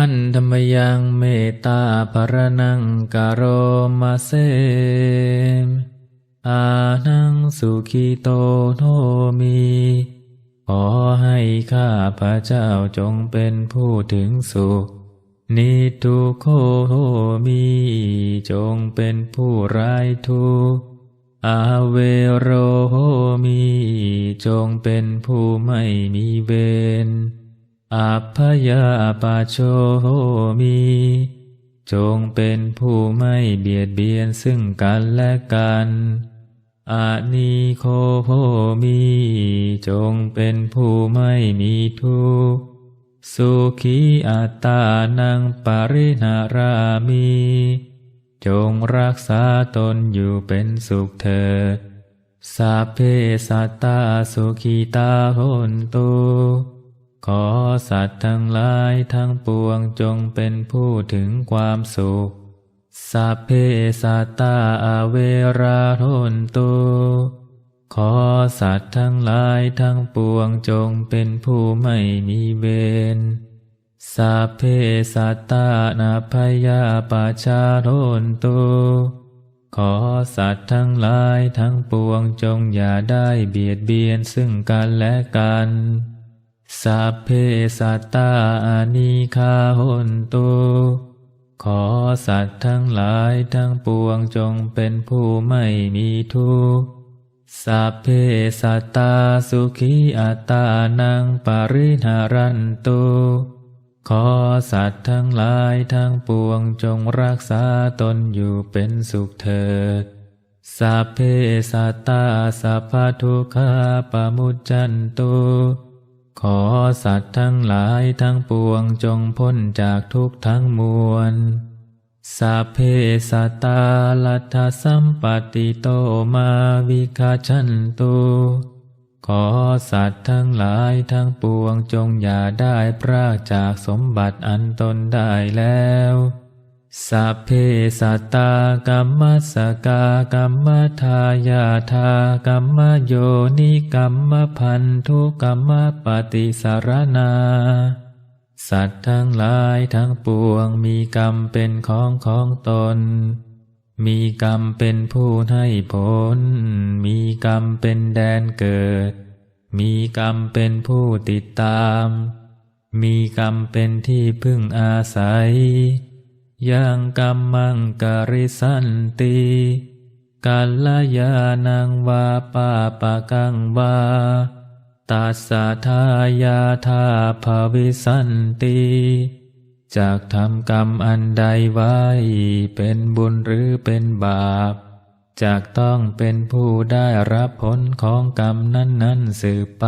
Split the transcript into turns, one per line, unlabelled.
หันธรรมยังเมตตาภรนังกโรมาเซมอานังสุขีโตโนมี ขอให้ข้าพระเจ้าจงเป็นผู้ถึงสุข นิทุโคมี จงเป็นผู้ไร้ทุกอาเวโรมี จงเป็นผู้ไม่มีเวร อัพพยาปาโชมี จงเป็นผู้ไม่เบียดเบียนซึ่งกันและกันอานิโคโหมี จงเป็นผู้ไม่มีทุกข์สุขีอัตตานังปรินารามี จงรักษาตนอยู่เป็นสุขเถิดสัพเพสัตตาสุขีตาหนตุ ขอสัตว์ทั้งหลายทั้งปวงจงเป็นผู้ถึงความสุข สัพเพสัตตาอเวราโหนตุขอสัตว์ทั้งหลายทั้งปวงจงเป็นผู้ไม่มีเวรสัพเพสัตตานาพยาปาชาโทนตุขอสัตว์ทั้งหลายทั้งปวงจงอย่าได้เบียดเบียนซึ่งกันและกัน สัพเพสัตตาอนิคาหนตุขอสัตว์ทั้งหลายทั้งปวงจงเป็นผู้ไม่มีทุกข์สัพเพสัตตาสุขีอัตานังปริหารันตุขอสัตว์ทั้งหลายทั้งปวงจงรักษาตนอยู่เป็นสุขเถิดสัพเพสัตตาสัพพทุกขาปมุจจันตุ ขอสัตว์ทั้งหลายทั้งปวงจงพ้นจากทุกข์ทั้งมวลสัพเพสัตตาลัทธสัมปติโตมาวิคาชันตุขอสัตว์ทั้งหลายทั้งปวงจงอย่าได้พรากจากสมบัติอันตนได้แล้ว สัพเพสัตตากรรมสกากรรมทายาทากรรมโยนิกรรมพันธุกรรมปฏิสารนา สัตว์ทั้งหลายทั้งปวงมีกรรมเป็นของของตน มีกรรมเป็นผู้ให้ผล มีกรรมเป็นแดนเกิด มีกรรมเป็นผู้ติดตาม มีกรรมเป็นที่พึ่งอาศัย ยังกรรมังกริสันติกัลยานังวาปาปะกังวาตัสสะทายาทาภวิสันติจากทำกรรมอันใดไว้ เป็นบุญหรือเป็นบาป จากต้องเป็นผู้ได้รับผลของกรรมนั้น ๆ สืบไป